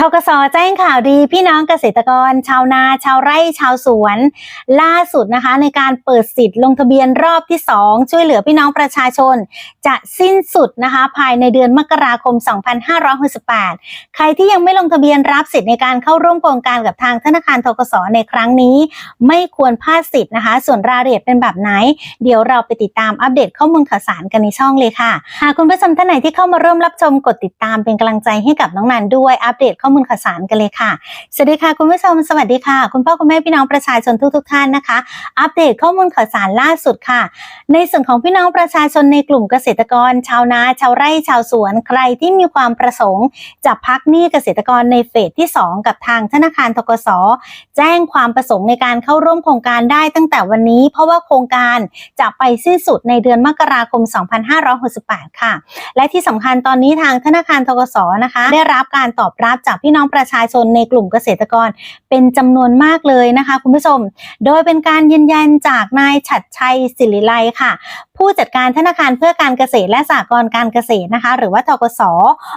ทกสแจ้งข่าวดีพี่น้องเกษตรกร ชาวนา ชาวไร่ชาวสวน ล่าสุดนะคะในการเปิดสิทธิ์ลงทะเบียนรอบที่ 2 ช่วยเหลือพี่น้องประชาชน จะสิ้นสุดนะคะภายในเดือนมกราคม 2568 ใครที่ยังไม่ลงทะเบียนรับสิทธิ์ในการเข้าร่วมโครงการกับทางธนาคารทกสในครั้งนี้ ไม่ควรพลาดสิทธิ์นะคะ ส่วนรายละเอียดเป็นแบบไหน เดี๋ยวเราไปติดตามอัปเดตข้อมูลข่าวสารกันในช่องเลยค่ะหากคุณผู้ชมท่านไหนที่เข้ามาร่วมรับชมกดติดตามเป็นกำลังใจให้กับน้องนันด้วยอัปเดตข้ออมูลข่าวสารกันเลยค่ะ สวัสดีค่ะคุณผู้ชมสวัสดีค่ะ คุณพ่อคุณแม่พี่น้องประชาชนทุกๆท่านนะคะ อัปเดตข้อมูลข่าวสารล่าสุดค่ะ ในส่วนของพี่น้องประชาชนในกลุ่มเกษตรกร ชาวนาชาวไร่ชาวสวน ใครที่มีความประสงค์ จะพักหนี้เกษตรกรในเฟสที่ 2 กับทางธนาคารทกสแจ้งความประสงค์ในการเข้าร่วมโครงการได้ตั้งแต่วันนี้ เพราะว่าโครงการจะไปสิ้นสุดในเดือนมกราคม 2568 ค่ะ และที่สำคัญตอนนี้ทางธนาคารทกสนะคะ ได้รับการตอบรับจากพี่น้องประชาชนในกลุ่มเกษตรกรเป็นจำนวนมากเลยนะคะ คุณผู้ชม โดยเป็นการยืนยันจากนายฉัดชัยศิริไลค่ะ ผู้จัดการธนาคารเพื่อการเกษตรและสหกรณ์การเกษตรนะคะ หรือว่าทกส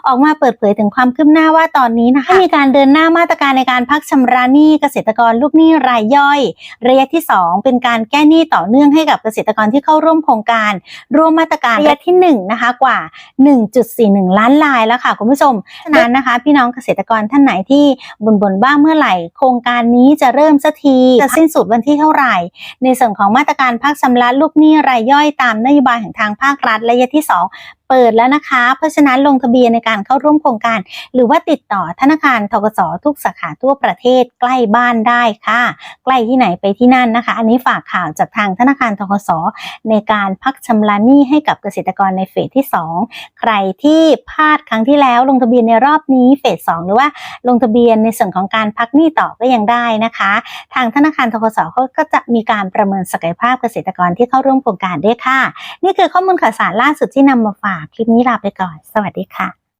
ออกมาเปิดเผยถึงความคืบหน้าว่าตอนนี้นะคะมีการเดินหน้ามาตรการในการพักชำระหนี้เกษตรกรลูกหนี้รายย่อยระยะที่ 2 เป็นการแก้หนี้ต่อเนื่องให้กับเกษตรกรที่เข้าร่วมโครงการ ร่วมมาตรการระยะที่1นะคะกว่า 1.41 ล้านรายแล้วค่ะคุณผู้ชมฉะนั้นนะคะ พี่น้องเกษตรกรท่านไหนที่บ่นบ่นบ้างเมื่อไหร่ โครงการนี้จะเริ่มสักทีจะสิ้นสุดวันที่เท่าไหร่ ในส่วนของมาตรการพักชำระลูกหนี้รายย่อยตามนโยบายของทางภาครัฐระยะที่ 2เปิดแล้วนะคะ เพราะฉะนั้นลงทะเบียนในการเข้าร่วมโครงการ หรือว่าติดต่อธนาคารทกสทุกสาขาทั่วประเทศใกล้บ้านได้ค่ะ ใกล้ที่ไหนไปที่นั่นนะคะ อันนี้ฝากข่าวจากทางธนาคารทกสในการพักชำระหนี้ให้กับเกษตรกรในเฟสที่ 2 ใครที่พลาดครั้งที่แล้วลงทะเบียนในรอบนี้เฟส2หรือว่าลงทะเบียนในส่วนของการพักหนี้ต่อก็ยังได้นะคะ ทางธนาคารทกสเขาก็จะมีการประเมินศักยภาพเกษตรกรที่เข้าร่วมโครงการด้วยค่ะ นี่คือข้อมูลข่าวสารล่าสุดที่นำมาฝากฝาก คลิปนี้ลาไปก่อน สวัสดีค่ะ